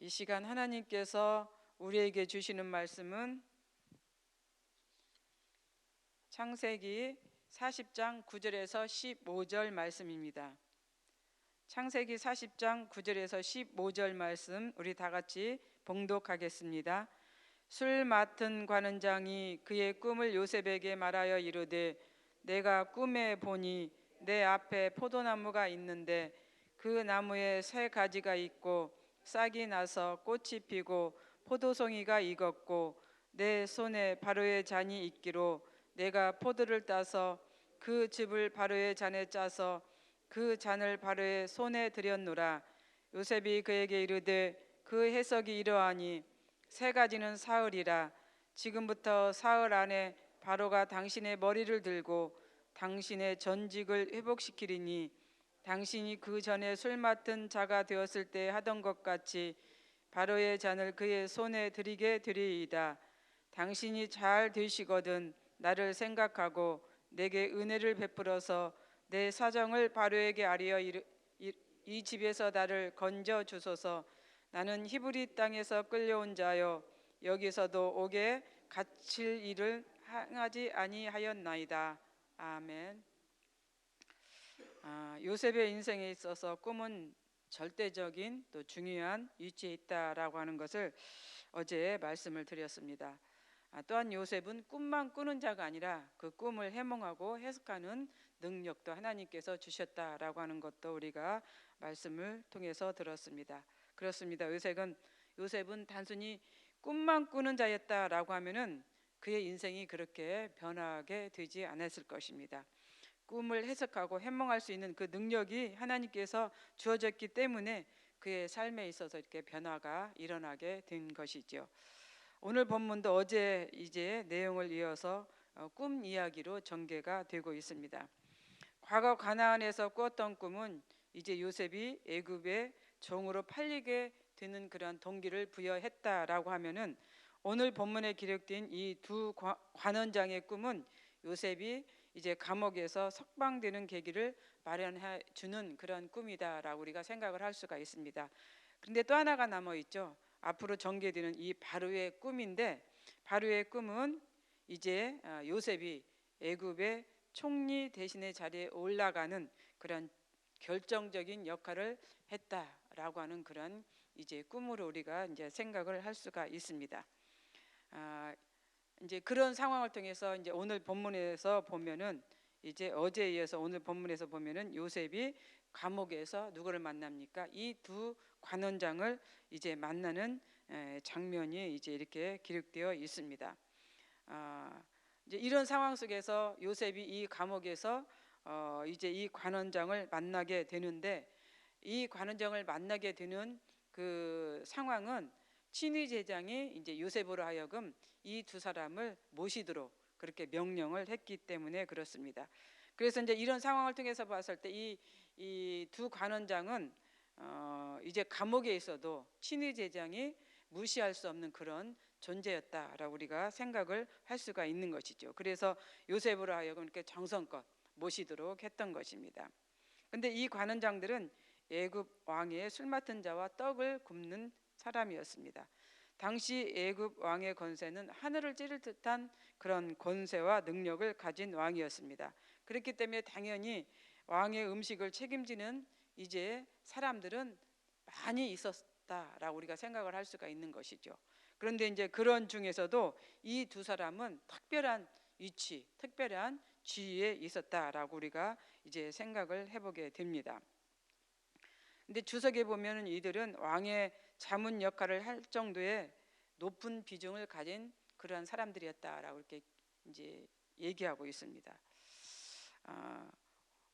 이 시간 하나님께서 우리에게 주시는 말씀은 창세기 40장 9절에서 15절 말씀입니다. 창세기 40장 9절에서 15절 말씀 우리 다 같이 봉독하겠습니다. 술 맡은 관원장이 그의 꿈을 요셉에게 말하여 이르되 내가 꿈에 보니 내 앞에 포도나무가 있는데 그 나무에 새 가지가 있고 싹이 나서 꽃이 피고 포도송이가 익었고 내 손에 바로의 잔이 있기로 내가 포도를 따서 그 즙을 바로의 잔에 짜서 그 잔을 바로의 손에 들였노라. 요셉이 그에게 이르되 그 해석이 이러하니 세 가지는 사흘이라. 지금부터 사흘 안에 바로가 당신의 머리를 들고 당신의 전직을 회복시키리니 당신이 그 전에 술 맡은 자가 되었을 때 하던 것 같이 바로의 잔을 그의 손에 드리게 되리이다. 당신이 잘 되시거든 나를 생각하고 내게 은혜를 베풀어서 내 사정을 바로에게 아리어 이, 이, 이 집에서 나를 건져 주소서. 나는 히브리 땅에서 끌려온 자여 여기서도 옥에 갇힐 일을 행하지 아니하였나이다. 아멘. 아, 요셉의 인생에 있어서 꿈은 절대적인 또 중요한 위치에 있다라고 하는 것을 어제 말씀을 드렸습니다. 아, 또한 요셉은 꿈만 꾸는 자가 아니라 그 꿈을 해몽하고 해석하는 능력도 하나님께서 주셨다라고 하는 것도 우리가 말씀을 통해서 들었습니다. 그렇습니다. 요셉은 요셉은 단순히 꿈만 꾸는 자였다라고 하면은 그의 인생이 그렇게 변하게 되지 않았을 것입니다. 꿈을 해석하고 해몽할 수 있는 그 능력이 하나님께서 주어졌기 때문에 그의 삶에 있어서 이렇게 변화가 일어나게 된 것이죠. 오늘 본문도 어제 이제 내용을 이어서 어, 꿈 이야기로 전개가 되고 있습니다. 과거 가나안에서 꾸었던 꿈은 이제 요셉이 애굽의 종으로 팔리게 되는 그런 동기를 부여했다라고 하면은 오늘 본문에 기록된 이 두 관원장의 꿈은 요셉이 이제 감옥에서 석방되는 계기를 마련해 주는 그런 꿈이다라고 우리가 생각을 할 수가 있습니다. 그런데 또 하나가 남아 있죠. 앞으로 전개되는 이 바로의 꿈인데 바로의 꿈은 이제 어, 요셉이 애굽의 총리 대신의 자리에 올라가는 그런 결정적인 역할을 했다라고 하는 그런 이제 꿈으로 우리가 이제 생각을 할 수가 있습니다. 아, 이제 그런 상황을 통해서 이제 오늘 본문에서 보면은 이제 어제에 이어서 오늘 본문에서 보면은 요셉이 감옥에서 누구를 만납니까? 이 두 관원장을 이제 만나는 장면이 이제 이렇게 기록되어 있습니다. 아, 이제 이런 상황 속에서 요셉이 이 감옥에서 어, 이제 이 관원장을 만나게 되는데 이 관원장을 만나게 되는 그 상황은 친위 제장이 이제 요셉으로 하여금 이 두 사람을 모시도록 그렇게 명령을 했기 때문에 그렇습니다. 그래서 이제 이런 상황을 통해서 봤을 때 이 이 두 관원장은 어 이제 감옥에 있어도 친위 제장이 무시할 수 없는 그런 존재였다라고 우리가 생각을 할 수가 있는 것이죠. 그래서 요셉으로 하여금 이렇게 정성껏 모시도록 했던 것입니다. 근데 이 관원장들은 애굽 왕의 술 맡은 자와 떡을 굽는 사람이었습니다. 당시 애굽 왕의 권세는 하늘을 찌를 듯한 그런 권세와 능력을 가진 왕이었습니다. 그렇기 때문에 당연히 왕의 음식을 책임지는 이제 사람들은 많이 있었다라고 우리가 생각을 할 수가 있는 것이죠. 그런데 이제 그런 중에서도 이 두 사람은 특별한 위치, 특별한 지위에 있었다라고 우리가 이제 생각을 해보게 됩니다. 근데 주석에 보면은 이들은 왕의 자문 역할을 할 정도의 높은 비중을 가진 그러한 사람들이었다라고 이렇게 이제 얘기하고 있습니다. 아,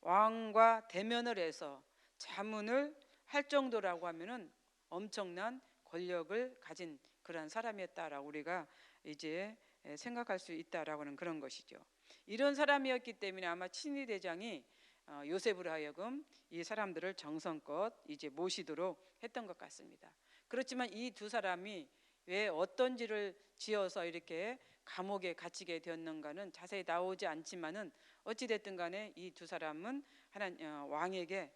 왕과 대면을 해서 자문을 할 정도라고 하면은 엄청난 권력을 가진 그러한 사람이었다라고 우리가 이제 생각할 수 있다라고는 그런 것이죠. 이런 사람이었기 때문에 아마 친위 대장이 어, 요셉으로 하여금 이 사람들을 정성껏 이제 모시도록 했던 것 같습니다. 그렇지만 이 두 사람이 왜 어떤 지를 지어서 이렇게 감옥에 갇히게 되었는가는 자세히 나오지 않지만은 어찌 됐든 간에 이 두 사람은 하나 어, 왕에게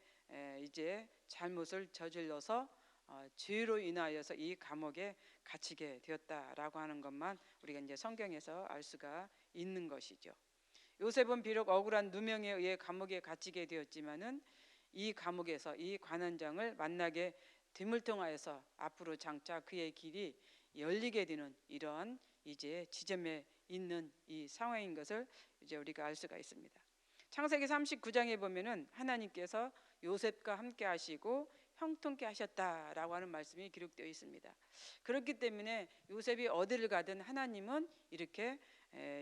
이제 잘못을 저질러서 어, 죄로 인하여서 이 감옥에 갇히게 되었다라고 하는 것만 우리가 이제 성경에서 알 수가 있는 것이죠. 요셉은 비록 억울한 누명에 의해 감옥에 갇히게 되었지만은 이 감옥에서 이 관원장을 만나게 됨을 통하여서 앞으로 장차 그의 길이 열리게 되는 이러한 이제 지점에 있는 이 상황인 것을 이제 우리가 알 수가 있습니다. 창세기 39장에 보면은 하나님께서 요셉과 함께 하시고 형통케 하셨다라고 하는 말씀이 기록되어 있습니다. 그렇기 때문에 요셉이 어디를 가든 하나님은 이렇게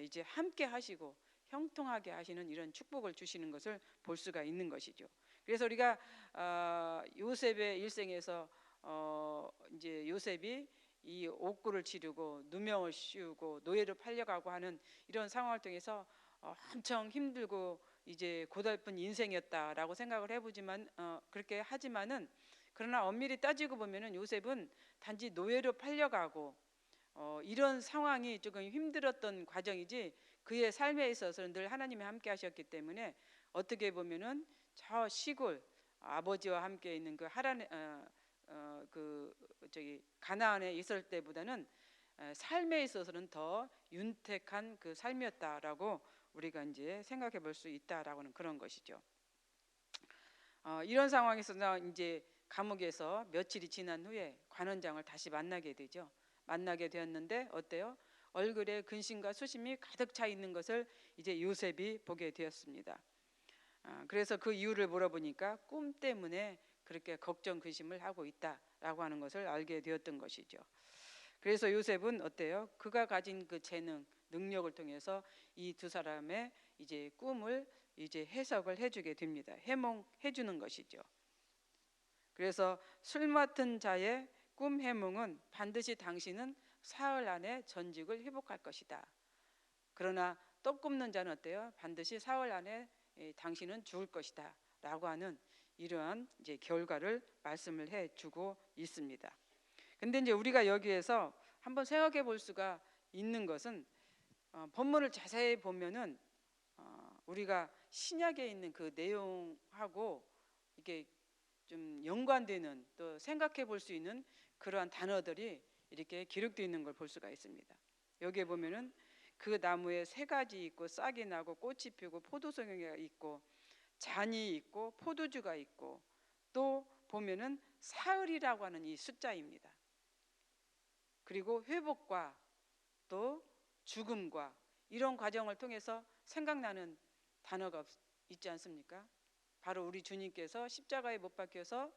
이제 함께 하시고 형통하게 하시는 이런 축복을 주시는 것을 볼 수가 있는 것이죠. 그래서 우리가 어, 요셉의 일생에서 어, 이제 요셉이 이 옥구를 치르고 누명을 씌우고 노예로 팔려가고 하는 이런 상황을 통해서 어, 엄청 힘들고 이제 고달픈 인생이었다라고 생각을 해보지만 어, 그렇게 하지만은 그러나 엄밀히 따지고 보면은 요셉은 단지 노예로 팔려가고 어, 이런 상황이 조금 힘들었던 과정이지 그의 삶에 있어서는 늘 하나님이 함께 하셨기 때문에 어떻게 보면은 저 시골 아버지와 함께 있는 그 하란 어, 어, 그 저기 가나안에 있을 때보다는 삶에 있어서는 더 윤택한 그 삶이었다라고 우리가 이제 생각해 볼 수 있다라고는 그런 것이죠. 어, 이런 상황에서 이제 감옥에서 며칠이 지난 후에 관원장을 다시 만나게 되죠. 만나게 되었는데 어때요? 얼굴에 근심과 수심이 가득 차 있는 것을 이제 요셉이 보게 되었습니다. 아, 그래서 그 이유를 물어보니까 꿈 때문에 그렇게 걱정 근심을 하고 있다라고 하는 것을 알게 되었던 것이죠. 그래서 요셉은 어때요? 그가 가진 그 재능, 능력을 통해서 이 두 사람의 이제 꿈을 이제 해석을 해주게 됩니다. 해몽해 주는 것이죠. 그래서 술 맡은 자의 꿈 해몽은 반드시 당신은 사흘 안에 전직을 회복할 것이다. 그러나 떡 굽는 자는 어때요? 반드시 사흘 안에 당신은 죽을 것이다. 라고 하는 이러한 이제 결과를 말씀을 해 주고 있습니다. 근데 이제 우리가 여기에서 한번 생각해 볼 수가 있는 것은 어, 본문을 자세히 보면은 어, 우리가 신약에 있는 그 내용하고 이게 좀 연관되는 또 생각해 볼 수 있는 그러한 단어들이 이렇게 기록되어 있는 걸 볼 수가 있습니다. 여기에 보면은 그 나무에 새 가지 있고 싹이 나고 꽃이 피고 포도송이가 있고 잔이 있고 포도주가 있고 또 보면은 사흘이라고 하는 이 숫자입니다. 그리고 회복과 또 죽음과 이런 과정을 통해서 생각나는 단어가 있지 않습니까? 바로 우리 주님께서 십자가에 못 박혀서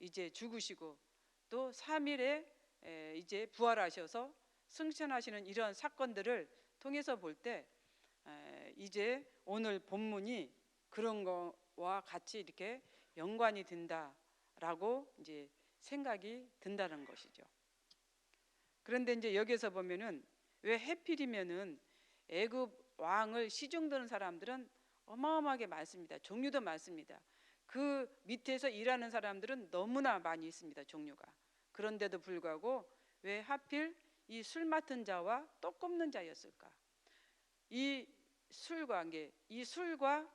이제 죽으시고 또 3일에 이제 부활하셔서 승천하시는 이런 사건들을 통해서 볼 때 이제 오늘 본문이 그런 거와 같이 이렇게 연관이 된다라고 이제 생각이 든다는 것이죠. 그런데 이제 여기서 보면은 왜 해필이면은 애굽 왕을 시중드는 사람들은 어마어마하게 많습니다. 종류도 많습니다. 그 밑에서 일하는 사람들은 너무나 많이 있습니다. 종류가. 그런데도 불구하고 왜 하필 이 술 맡은 자와 떡 굽는 자였을까? 이 술과 이 술과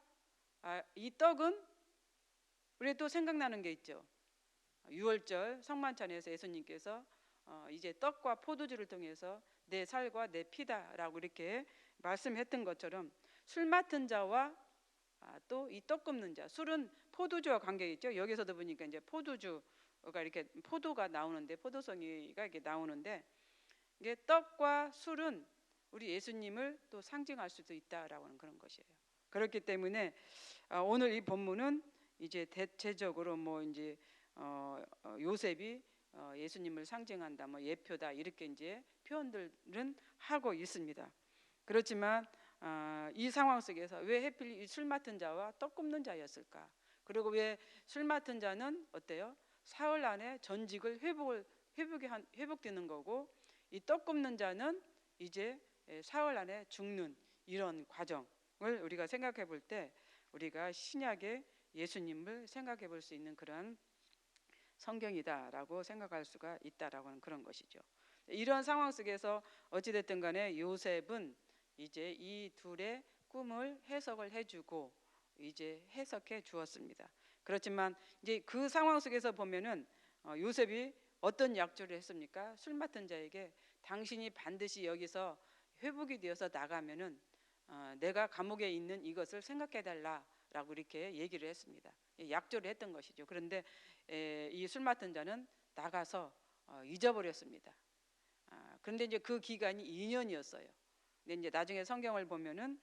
아, 이 떡은 우리 또 생각나는 게 있죠. 6월절 성만찬에서 예수님께서 어, 이제 떡과 포도주를 통해서 내 살과 내 피다라고 이렇게 말씀했던 것처럼 술 맡은 자와 아, 또이 떡 굽는 자 술은 포도주와 관계 있죠. 여기서도 보니까 이제 포도주가 이렇게 포도가 나오는데 포도송이가 이렇게 나오는데 이게 떡과 술은 우리 예수님을 또 상징할 수도 있다라고 하는 그런 것이에요. 그렇기 때문에 아, 오늘 이 본문은 이제 대체적으로 뭐 이제 어, 어, 요셉이 어, 예수님을 상징한다, 뭐 예표다 이렇게 이제 표현들은 하고 있습니다. 그렇지만 아, 이 상황 속에서 왜 해필 술 맡은 자와 떡 굽는 자였을까? 그리고 왜 술 맡은 자는 어때요? 사흘 안에 전직을 회복을 회복이 한, 회복되는 거고 이 떡 굽는 자는 이제 사흘 안에 죽는 이런 과정을 우리가 생각해 볼 때 우리가 신약의 예수님을 생각해 볼 수 있는 그런 성경이다라고 생각할 수가 있다라고 하는 그런 것이죠. 이런 상황 속에서 어찌됐든 간에 요셉은 이제 이 둘의 꿈을 해석을 해주고 이제 해석해 주었습니다. 그렇지만 이제 그 상황 속에서 보면은 어, 요셉이 어떤 약조를 했습니까? 술 맡은 자에게 당신이 반드시 여기서 회복이 되어서 나가면은 어, 내가 감옥에 있는 이것을 생각해 달라라고 이렇게 얘기를 했습니다. 예, 약조를 했던 것이죠. 그런데 이 술 맡은 자는 나가서 어, 잊어버렸습니다. 아, 그런데 이제 그 기간이 2년이었어요. 근데 이제 나중에 성경을 보면은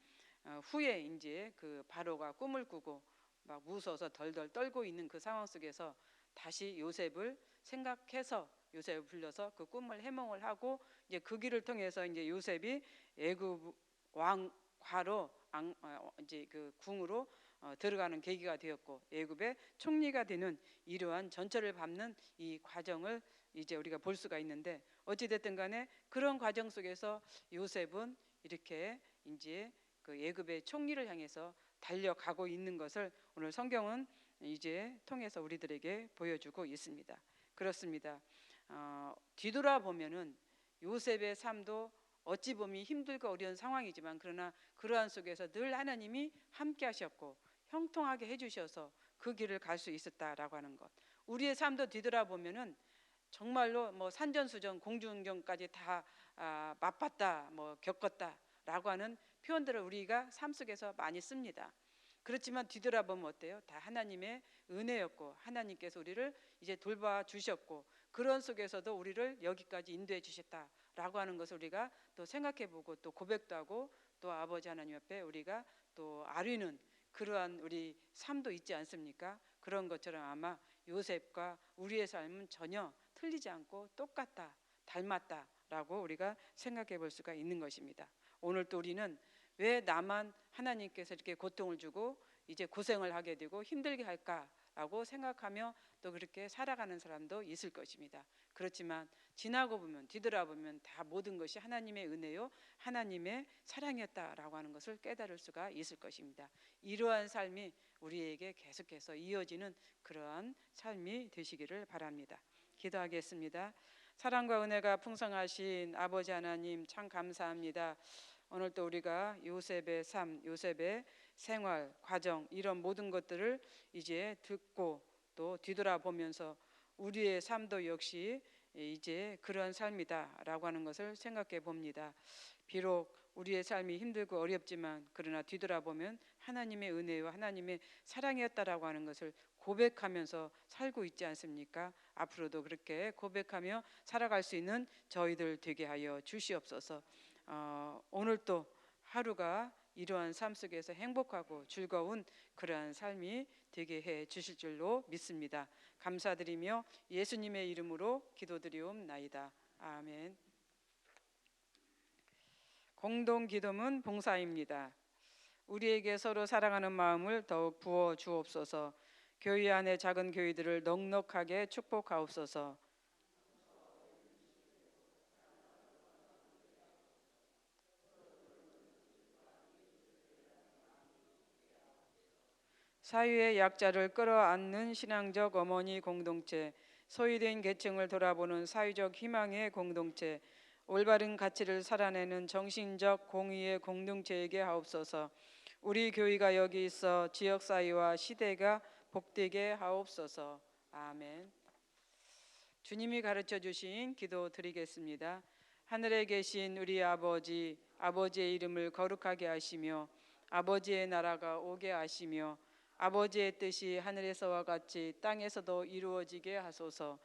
어, 후에 이제 그 바로가 꿈을 꾸고 막 무서워서 덜덜 떨고 있는 그 상황 속에서 다시 요셉을 생각해서 요셉을 불러서 그 꿈을 해몽을 하고 이제 그 길을 통해서 이제 요셉이 애굽 왕 과로 어, 이제 그 궁으로 어, 들어가는 계기가 되었고 애굽의 총리가 되는 이러한 전철을 밟는 이 과정을 이제 우리가 볼 수가 있는데 어찌 됐든 간에 그런 과정 속에서 요셉은 이렇게 이제 그 애굽의 총리를 향해서 달려가고 있는 것을 오늘 성경은 이제 통해서 우리들에게 보여주고 있습니다. 그렇습니다. 어, 뒤돌아 보면은 요셉의 삶도 어찌 보면 힘들고 어려운 상황이지만 그러나 그러한 속에서 늘 하나님이 함께 하셨고 형통하게 해주셔서 그 길을 갈 수 있었다라고 하는 것. 우리의 삶도 뒤돌아보면은 정말로 뭐 산전수전 공중전까지 다 아, 맛봤다 뭐 겪었다라고 하는 표현들을 우리가 삶 속에서 많이 씁니다. 그렇지만 뒤돌아보면 어때요? 다 하나님의 은혜였고 하나님께서 우리를 이제 돌봐 주셨고 그런 속에서도 우리를 여기까지 인도해 주셨다라고 하는 것을 우리가 또 생각해 보고 또 고백도 하고 또 아버지 하나님 앞에 우리가 또 아뢰는 그러한 우리 삶도 있지 않습니까? 그런 것처럼 아마 요셉과 우리의 삶은 전혀 틀리지 않고 똑같다, 닮았다라고 우리가 생각해 볼 수가 있는 것입니다. 오늘 또 우리는 왜 나만 하나님께서 이렇게 고통을 주고 이제 고생을 하게 되고 힘들게 할까라고 생각하며 또 그렇게 살아가는 사람도 있을 것입니다. 그렇지만 지나고 보면 뒤돌아보면 다 모든 것이 하나님의 은혜요 하나님의 사랑이었다라고 하는 것을 깨달을 수가 있을 것입니다. 이러한 삶이 우리에게 계속해서 이어지는 그러한 삶이 되시기를 바랍니다. 기도하겠습니다. 사랑과 은혜가 풍성하신 아버지 하나님 참 감사합니다. 오늘 또 우리가 요셉의 삶, 요셉의 생활, 과정 이런 모든 것들을 이제 듣고 또 뒤돌아보면서 우리의 삶도 역시 이제 그런 삶이다라고 하는 것을 생각해 봅니다. 비록 우리의 삶이 힘들고 어렵지만 그러나 뒤돌아보면 하나님의 은혜와 하나님의 사랑이었다라고 하는 것을 고백하면서 살고 있지 않습니까? 앞으로도 그렇게 고백하며 살아갈 수 있는 저희들 되게 하여 주시옵소서. 어, 오늘 또 하루가 이러한 삶 속에서 행복하고 즐거운 그러한 삶이 되게 해 주실 줄로 믿습니다. 감사드리며 예수님의 이름으로 기도드리옵나이다. 아멘. 공동 기도문 봉사입니다. 우리에게 서로 사랑하는 마음을 더욱 부어 주옵소서. 교회 안의 작은 교회들을 넉넉하게 축복하옵소서. 사회의 약자를 끌어안는 신앙적 어머니 공동체, 소외된 계층을 돌아보는 사회적 희망의 공동체, 올바른 가치를 살아내는 정신적 공의의 공동체에게 하옵소서. 우리 교회가 여기 있어 지역 사회와 시대가 복되게 하옵소서. 아멘. 주님이 가르쳐 주신 기도 드리겠습니다. 하늘에 계신 우리 아버지, 아버지의 이름을 거룩하게 하시며 아버지의 나라가 오게 하시며 아버지의 뜻이 하늘에서와 같이 땅에서도 이루어지게 하소서.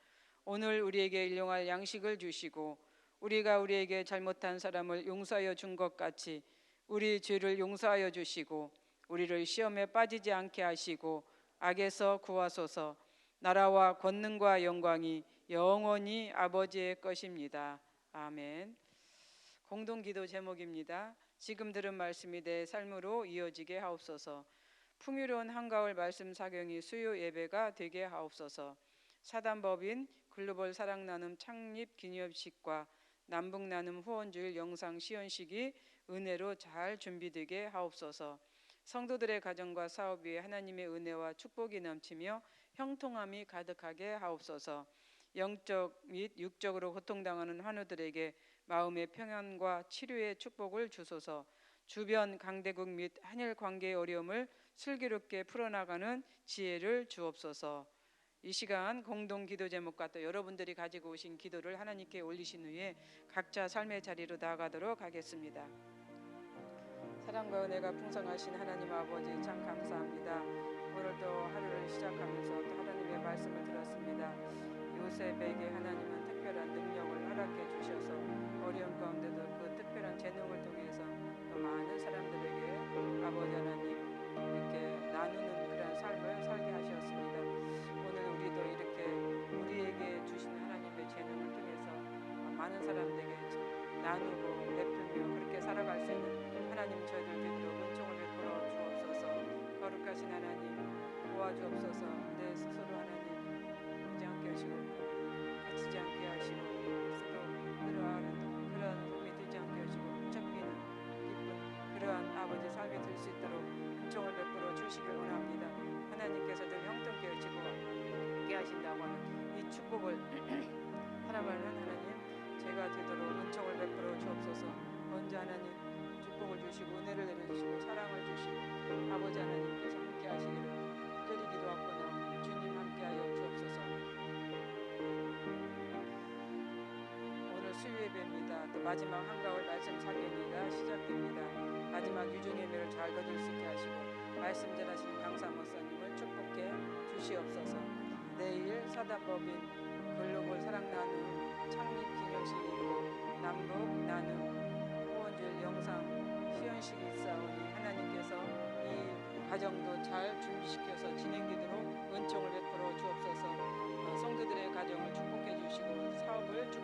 오늘 우리에게 일용할 양식을 주시고 우리가 우리에게 잘못한 사람을 용서하여 준 것 같이 우리 죄를 용서하여 주시고 우리를 시험에 빠지지 않게 하시고 악에서 구하소서. 나라와 권능과 영광이 영원히 아버지의 것입니다. 아멘. 공동 기도 제목입니다. 지금 들은 말씀이 내 삶으로 이어지게 하옵소서. 풍요로운 한가을 말씀 사경이 수요 예배가 되게 하옵소서. 사단법인 글로벌 사랑 나눔 창립 기념식과 남북 나눔 후원주일 영상 시연식이 은혜로 잘 준비되게 하옵소서. 성도들의 가정과 사업 위에 하나님의 은혜와 축복이 넘치며 형통함이 가득하게 하옵소서. 영적 및 육적으로 고통당하는 환우들에게 마음의 평안과 치료의 축복을 주소서. 주변 강대국 및 한일 관계의 어려움을 슬기롭게 풀어나가는 지혜를 주옵소서. 이 시간 공동 기도 제목과 또 여러분들이 가지고 오신 기도를 하나님께 올리신 후에 각자 삶의 자리로 나아가도록 하겠습니다. 사랑과 은혜가 풍성하신 하나님 아버지 참 감사합니다. 오늘도 하루를 시작하면서 또 하나님의 말씀을 들었습니다. 요셉에게 하나님은 특별한 능력을 허락해 주셔서 어려운 가운데도 그 특별한 재능을 통해서 또 많은 사람들에게 아버지 하나님 나누는 그런 삶을 살게 하셨습니다. 오늘 우리도 이렇게 우리에게 주신 하나님의 재능을 통해서 많은 사람들에게 나누고 베풀며 그렇게 살아갈 수 있는 하나님 저희들 되도록 은총을 베풀어 주옵소서 거룩하신 하나님 도와주옵소서 내 스스로 하나님 보지 않게 하시고 갇히지 않게 하시고 스스로 그러한 그런 도움이 되지 않게 하시고 쫓기는 기쁜 그러한 아버지 삶이 될수 있도록 주시길 원합니다. 하나님께서 늘 형통케 하시고 함께 하신다고 하는 이 축복을 살아가는 하나님 제가 되도록 은총을 베풀어 주옵소서. 먼저 하나님 축복을 주시고 은혜를 내려주시고 사랑을 주시고 아버지 하나님께서 함께 하시기를 간절히 기도하거나 주님 함께하여 주옵소서. 오늘 수요예배입니다. 또 마지막 한가울 말씀 사경회가 시작됩니다. 마지막 유종 예배를 잘 거둘 수 있게 하시고 말씀 전하시는 강사 목사님을 축복해 주시옵소서. 내일 사단법인 글로벌 사랑 나눔 창립 기념식이고 남북 나눔 후원주일 영상 시연식이 있사오니 하나님께서 이 과정도 잘 준비시켜서 진행되도록 은총을 베풀어 주옵소서. 어, 성도들의 가정을 축복해 주시고 사업을 축복